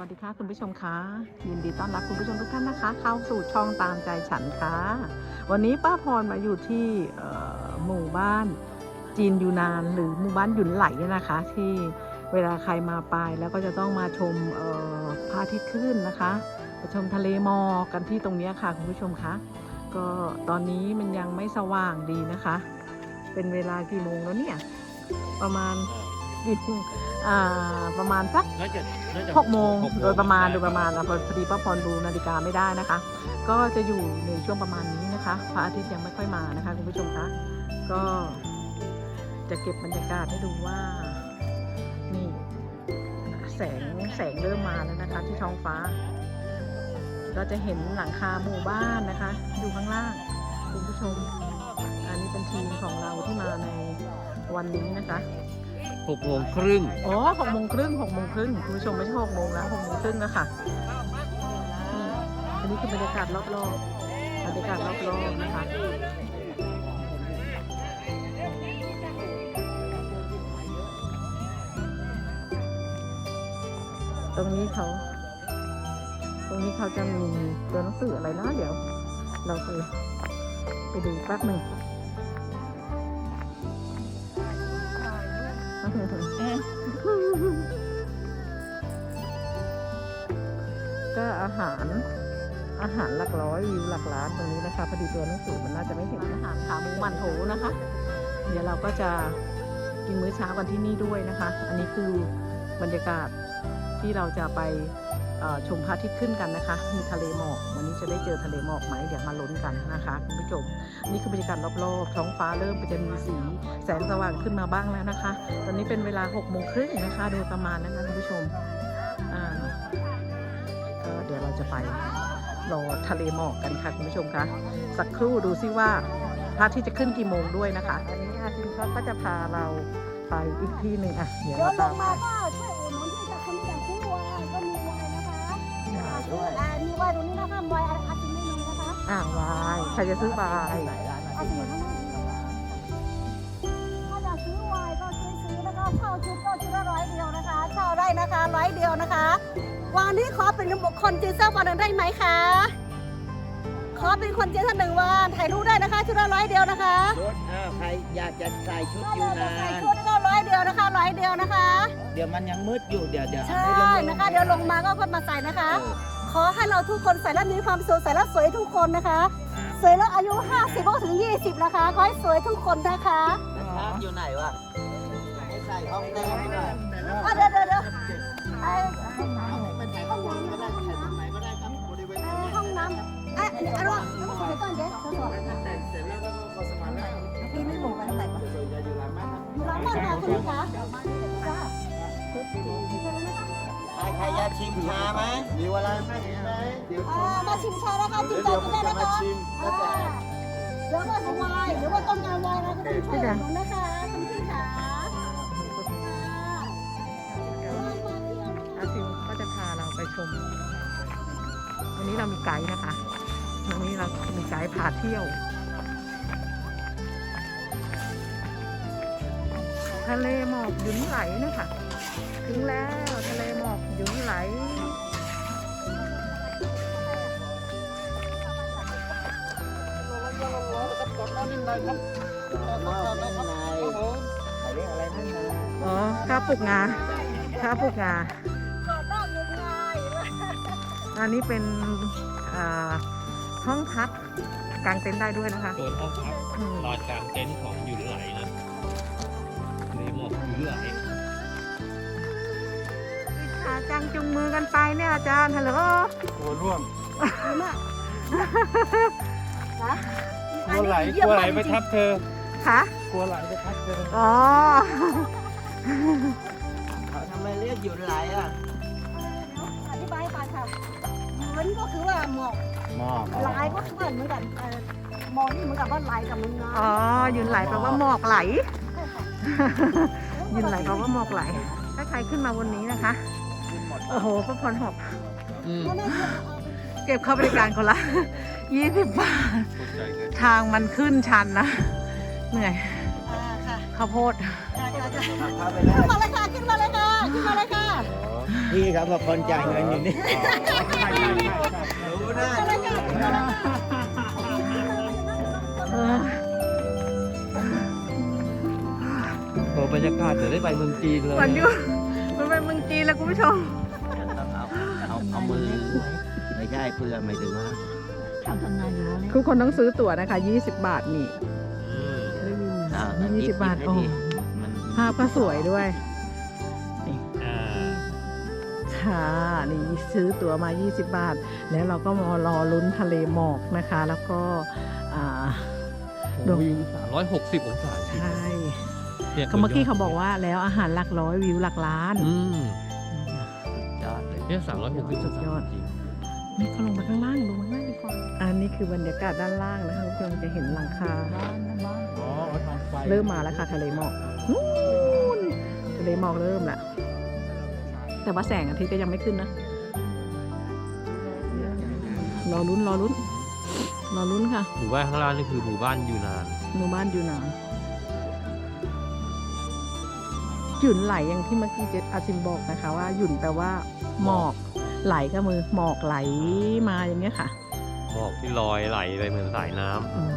วัสดีค่ะคุณผู้ชมคะยินดีต้อนรับคุณผู้ชมทุกท่านนะคะ เข้าสู่ช่องตามใจฉันค่ะ วันนี้ป้าพรมาอยู่ที่หมู่บ้านจีนยูนานหรือหมู่บ้านหยุนไหลนะคะ ที่เวลาใครมาไปแล้วก็จะต้องมาชมพระอาทิตย์ขึ้นนะคะมาชมทะเลหมอกกันที่ตรงนี้ค่ะคุณผู้ชมคะก็ตอนนี้มันยังไม่สว่างดีนะคะ เป็นเวลากี่โมงแล้วเนี่ยประมาณ กี่โมงอ่าประมาณสักน่าจะน่าจะหกโมงหกโดยประมาณโดยประมาณนะพอพอดีป้าพรดูนาฬิกาไม่ได้นะคะ ก็จะอยู่ในช่วงประมาณนี้นะคะพระอาทิตย์ยังไม่ค่อยมานะคะคุณผู้ชมคะก็จะเก็บบรรยากาศให้ดูว่านี่แสงแสงเริ่มมาแล้วนะคะ ที่ท้องฟ้าก็จะเห็นหลังคาหมู่บ้านนะคะอยู่ข้างล่างคุณผู้ชม อันนี้เป็นทีมของเราที่มาในวันนี้นะคะ หกโมงครึ่งอ๋อหกโมงครึ่งหกโมงครึ่งคุณผู้ชมไม่ใช่หกโมงแล้วหกโมงครึ่งแล้วค่ะนี่อันนี้คือบรรยากาศรอบๆบรรยากาศรอบๆนะคะตรงนี้เขา ตรงนี้เขาจะมีตัวหนังสืออะไรนะเดี๋ยว เราไปไปดูแป๊บหนึ่ง ก็อาหารอาหารหลักร้อยวิวหลักล้านตรงนี้นะคะพอดีตัวหนังสือมันน่าจะไม่เห็นอาหารขาหมูมันโถนะคะ เดี๋ยวเราก็จะกินมื้อเช้ากันที่นี่ด้วยนะคะ อันนี้คือบรรยากาศที่เราจะไปชมพระอาทิตย์ขึ้นกันนะคะ มีทะเลหมอก วันนี้จะได้เจอทะเลหมอกไหมเดี๋ยวมาลุ้นกันนะคะคุณผู้ชมนี่คือบรรยากาศรอบๆท้องฟ้าเริ่มจะมีสีแสงสว่างขึ้นมาบ้างแล้วนะคะ ตอนนี้เป็นเวลา6กโมงครึ่งนะคะ โดยประมาณนะคะคุณผู้ชมอ่า จะไปรอทะเลหมอกกันค่ะคุณผู้ชมคะสักครู่ดูซิว่าพระอาที่จะขึ้นกี่โมงด้วยนะคะอันนี้อาทิตย์เขาก็จะพาเราไปอีกที่หนึ่งอะเดี๋ยวเดี๋ยวเราลตามงไปมาก็ช่วยอุดหนุนที่จะคนอยากซื้อวายก็มีวายนะคะด้วยอ่ามีวายตรงนี้นะคะวายอาทิตย์ไม่มีนะคะอ่าวายใครจะซื้อวายอาทิตย์ข้างหน้าถ้าอยากซื้อวายก็ซื้อซื้อแล้วก็เช่าชุดก็ชุดละร้อยเดียวนะคะเช่าได้นะคะร้อยเดียวนะคะ วันนี้ขอเป็นบุคคลจีนสักวันหนึ่งได้ไหมคะ ขอเป็นคนจีนสักหนึ่งวันถ่ายรูปได้นะคะชุดละร้อยเดียวนะคะชุดอ้าวใครอยากจะใส่ชุดถ้าออยยู่ากจะนาใส่นชุดก็ร้อยเดียวนะคะร้อยเดียวนะคะ เดี๋ยวมันยังมืดอยู่เดี๋ยวเดี๋ยวใช่ให้ลงๆนะคะ เดี๋ยวลงมาก็ค่อยมาใส่นะคะเออขอให้เราทุกคนใส่แล้วมีความสุขใส่แล้วสวยทุกคนนะคะ สวยแล้วอายุ 50ก็ถึง 20 นะคะ ขอให้สวยทุกคนนะคะแล้วชาร์จอยู่ไหนวะให้ใส่ห้องแดงดีกว่าอะเดี๋ยวเดี๋ยวเดี๋ยวไอ้ อ้อันนี้อันนี้ต้องสวยก่อนเดี๋ยวเดี๋ยวแต่เสร็จแล้วก็พอสมานแล้วพี่ไม่หลงกันไหนก่อนอยู่ร้านม่ครับอยู่ร้านบ้านค่ะคุณค้าจ้าใครอยากชิมชาไหมมีเวลาไหมไหมเดี๋ยวมาชิมชานะคะชิมชากินได้นะคะเดี๋ยวก็สวายหรือว่าต้มยำวายนะก็ต้องช่วยอุดหนุนะคะคุณพี่ขาอาทิตย์ก็จะพาเราไปชม วันนี้เรามีไกด์นะคะ วันนี้เรามีไกด์พาเที่ยว ทะเลหมอกหยุนไหลนะคะ ถึงแล้วทะเลหมอกหยุนไหลอ๋อข้าวปลูกงาข้าวปลูกงาอันนี้เป็นอ่า ห้องพักกางเต็นท์ได้ด้วยนะคะโดนห้องพักอืมนอนกลางเต็นท์ของหยุนไหลนะนี่หมดหยุนไหลขาจังจุงมือกันไปเนี่ยอาจารย์ฮัลโหลกลัวร่วงกลัวไหลกลัวไหลไปทับเธอค่ะกลัวไหลไปทับเธออ๋อเขาทำไมเรียกหยุดไหลอะอธิบายไปค่ะเหมือนก็คือว่าหมอกห มอกลายก็เหมือนเหมือนกันเอ่อหมอกนี่เหมือนกับว่าลายกับมันนะอ๋อยืนไหลแปลว่าหมอกไหล ยืนไหลแปลว่าหมอกไหล ถ้าใครขึ้นมาวันนี้นะคะ โอ้โหพระพรหอบอืมเพราะนั่นคือเอาเก็บเข้าบริการคนละยี่สิบบาทตกใจเลยทางมันขึ้นชันนะ เหนื่อยอ่าค่ะข้าวโพดจ้าจ้าจ้าเข้าไปแล้วขึ้นมาเลยค่ะขึ้นมาเลยค่ะขึ้นมาเลยค่ะ พี่ครับว่าคนจ่ายเงินอยู่นี่รู้นะเออ โอ้บรรยากาศจะได้ไปเมืองจีนเลยเหมือนอยู่มันเป็นเมืองจีนแล้วคุณผู้ชมเอาเอาเอามือไม่ใช่เพื่อไม่ถึงว่าทุกคนต้องซื้อตั๋วนะคะ 20 บาทนี่อืมอ่ายี่สิบบาทให้โอ้ดีมัน ภาพก็สวยด้วย ค่ะนี่ซื้อตั๋วมา 20 บาท แล้วเราก็มารอลุ้นทะเลหมอกนะคะ แล้วก็อ่า ดวง วิวสามร้อยหกสิบองศาใช่นี่ยเขาเมื่อกี้เขาบอกว่าแล้วอาหารหลักร้อยวิวหลักล้าน อืมยอดเลยเนี่ยสามร้อยหกสิบสุดยอด จริงนี่เขาลงมาข้างล่างลงมาข้างล่างดีกว่าอันนี้คือบรรยากาศด้านล่างนะคะคุณผู้ชมจะเห็นหลังคา อ๋อทำไฟเริ่มมาแล้วค่ะทะเลหมอกนู่นทะเลหมอกเริ่มแล้ว แต่ว่าแสงอาทิตย์ก็ยังไม่ขึ้นนะ รอลุ้นรอลุ้นรอลุ้นค่ะ หมู่บ้านข้างล่างนี่คือหมู่บ้านยูนานหมู่บ้านอยู่นานหยุ่นไหลอย่างที่เมื่อกี้เจอาซิมบอกนะคะ ว่าหยุ่นแปลว่า หมอกไหลก็มือหมอกไหลมาอย่างเงี้ยค่ะ หมอกที่ลอยไหลไปเหมือนสายน้ำอืม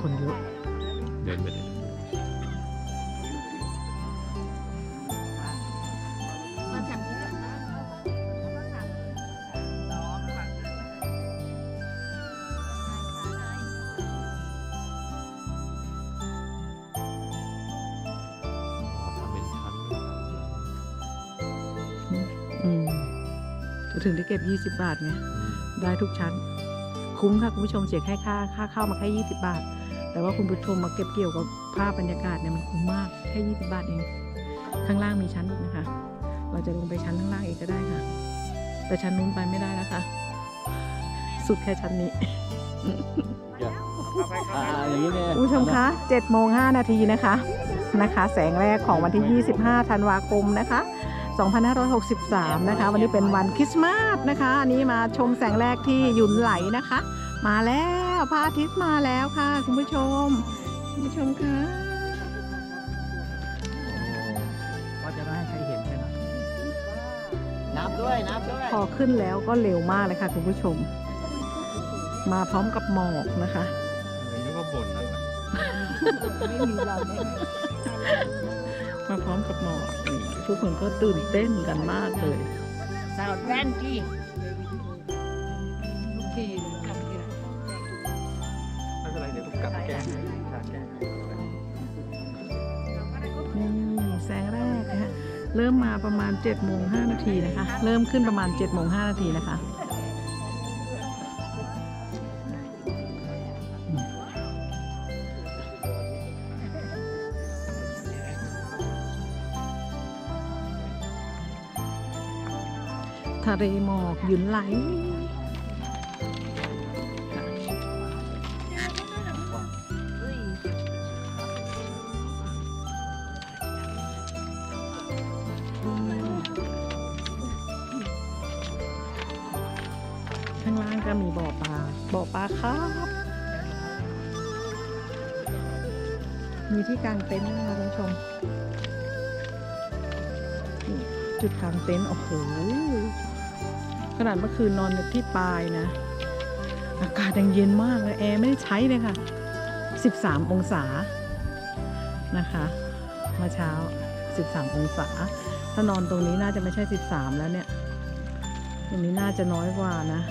คนเยอะเดินไปเลย ถึงได้เก็บ 20 บาทไงอืมได้ทุกชั้น คุ้มค่ะ คุณผู้ชมเสียแค่ค่าค่าเข้ามาแค่ 20 บาท แต่ว่าคุณผู้ชมมาเก็บเกี่ยวกับภาพบรรยากาศเนี่ยมันคุ้มมากแค่ 20 บาทเอง ข้างล่างมีชั้นอีกนะคะ เราจะลงไปชั้นข้างล่างอีกก็ได้ค่ะ แต่ชั้นนู้นไปไม่ได้แล้วค่ะ สุดแค่ชั้นนี้อ่าอย่างนี้เนี่ยคุณผู้ชมคะ7โมง5นาทีนะคะนะคะ แสงแรกของวันที่ 25 ธันวาคมนะคะ 2563 นะคะ วันนี้เป็นวันคริสต์มาสนะคะ อันนี้มาชมแสงแรกที่หยุนไหลนะคะ มาแล้วพระอาทิตย์มาแล้วค่ะคุณผู้ชม คุณผู้ชมคะก็จะไม่ให้ใครเห็นใช่ไหมนับด้วยนับด้วยพอขึ้นแล้วก็เร็วมากเลยค่ะคุณผู้ชม มาพร้อมกับหมอกนะคะนึกว่าบ่นนั่นแหละมา พร้อมกับหมอกนี่ทุกคนก็ตื่นเต้นกันมากเลยสาวแว่นที่ไม่เป็นไรเดี๋ยวผมกลับแก้นี่แสงแรกนะฮะเริ่มมาประมาณ7โมง5นาทีนะคะ เริ่มขึ้นประมาณ7โมง5นาทีนะคะ ทะเลหมอกหยุนไหล ข้างล่างก็มีบ่อปลา บ่อปลาครับ มีที่กางเต็นท์นะคะคุณผู้ชมจุดกางเต็นท์โอ้โห ขนาดเมื่อคืนนอนที่ปลายนะ อากาศยังเย็นมากเลยแอร์ไม่ได้ใช้เลยค่ะ 13 องศานะคะมื่อเช้า 13 องศา ถ้านอนตรงนี้น่าจะไม่ใช่ 13 แล้วเนี่ยตรงนี้น่าจะน้อยกว่านะ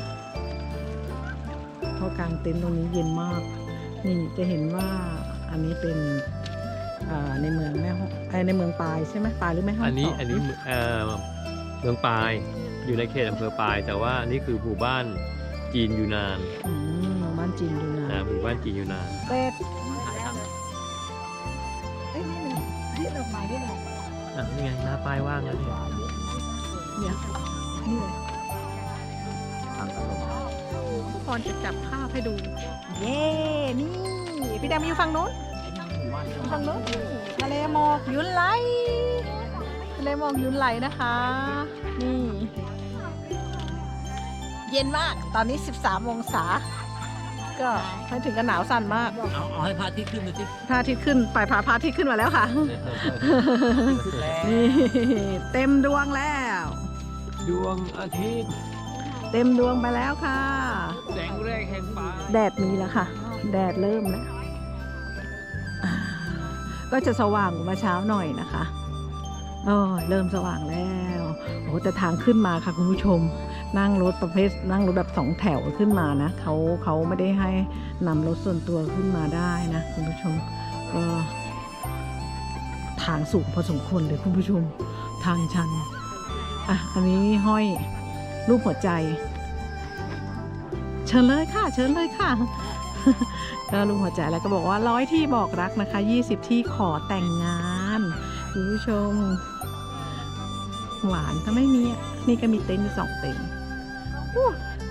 เพราะกลางเต็นท์ตรงนี้เย็นมาก นี่จะเห็นว่าอันนี้เป็นในเมืองแม่ในเมืองปายใช่ไหมปายหรือแม่ห้องอันนี้อันนี้เอ่อเมืองปาย อยู่ในเขตอำเภอปาย แต่ว่าอันนี้คือหมู่บ้านจีนยูนานอืมหมู่บ้านจีนอยู่นะนะหมู่บ้านจีนยูนานเป็ดอะนี่ไงหน้าป้ายว่างแล้วเนี่ยเนี่ยนี่เลยทุกคนจะจับภาพให้ดู เย้นี่พี่แดงมาอยู่ฝั่งนู้นอยู่ฝั่งนู้นนี่ทะเลหมอกหยุนไหลทะ เลหมอกหยุนไหลนะคะ นี่ เย็นมาก ตอนนี้ 13 องศา ก็ไม่ถึงกับหนาวสั่นมากเอาเอาให้พระอาทิตย์ขึ้นดูสิพระอาทิตย์ขึ้นไปพาพระอาทิตย์ขึ้นมาแล้วค่ะ ขึ้นแล้วนี่เต็มดวงแล้ว ดวงอาทิตย์ เต็มดวงไปแล้วค่ะ แสงแรกแห่งฟ้าแดดมีแล้วค่ะ แดดเริ่มแล้วอ่าก็จะสว่างกว่าเมื่อเช้าหน่อยนะคะ อ้ยเริ่มสว่างแล้วโอ้แต่ทางขึ้นมาค่ะคุณผู้ชม นั่งรถประเภทนั่งรถแบบสองแถวขึ้นมานะเขาเขาไม่ได้ให้นำรถส่วนตัวขึ้นมาได้นะคุณผู้ชมก็ทางสูงพอสมควรเลยคุณผู้ชมทางชันอะอันนี้ห้อยรูปหัวใจ เชิญเลยค่ะ เชิญเลยค่ะก็รูปหัวใจแล้วก็บอกว่าร้อยที่บอกรักนะคะ 20 ที่ขอแต่งงาน คุณผู้ชม หวานถ้าไม่มีอะนี่ก็มีเต็นท์อยู่สองเต็นท์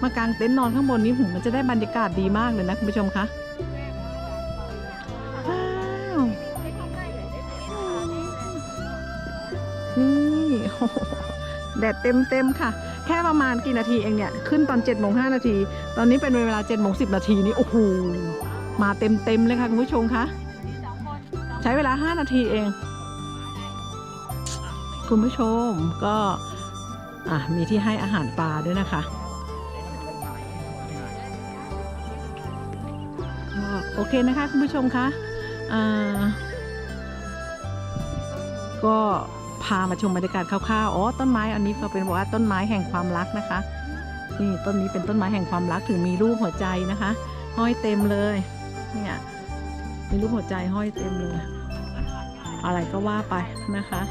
มากางเต็นท์นอนข้างบนนี้หูมันจะได้บรรยากาศดีมากเลยนะคุณผู้ชมคะว้าวนี่โอ้โหแดดเต็มเต็มค่ะ แค่ประมาณกี่นาทีเองเนี่ย ขึ้นตอน7จ็ดโมงห้านาที ตอนนี้เป็นเวลา7จ็ดโมงสินาทีนี่โอ้โหมาเต็มเต็มเลยค่ะคุณผู้ชมคะใช้เวลา 5 นาทีเอง คุณผู้ชมก็มีที่ให้อาหารปลาด้วยนะคะโอเคนะคะคุณผู้ชมคะก็พามาชมบรรยากาศคร่าวๆ อ๋อ ต้นไม้อันนี้ก็เป็นบอกว่าต้นไม้แห่งความรักนะคะ นี่ต้นนี้เป็นต้นไม้แห่งความรักถึงมีรูปหัวใจนะคะ ห้อยเต็มเลย เนี่ย มีรูปหัวใจห้อยเต็มเลย อะไรก็ว่าไปนะคะ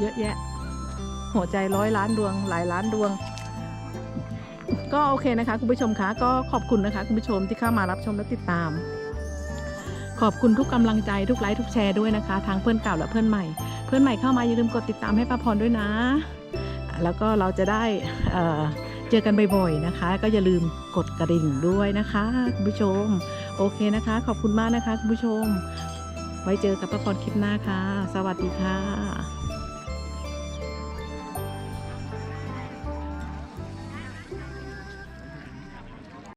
เยอะแยะ หัวใจร้อยล้านดวงหลายล้านดวง ก็โอเคนะคะ คุณผู้ชมคะก็ขอบคุณนะคะ คุณผู้ชมที่เข้ามารับชมและติดตาม ขอบคุณทุกกำลังใจทุกไลค์ทุกแชร์ด้วยนะคะทั้งเพื่อนเก่าและเพื่อนใหม่ เพื่อนใหม่เข้ามาอย่าลืมกดติดตามให้ป้าพรด้วยนะ แล้วก็เราจะได้เอ่อ เจอกันบ่อยๆนะคะ ก็อย่าลืมกดกระดิ่งด้วยนะคะคุณผู้ชม โอเคนะคะ ขอบคุณมากนะคะคุณผู้ชม ไว้เจอกับป้าพรคลิปหน้าค่ะ สวัสดีค่ะ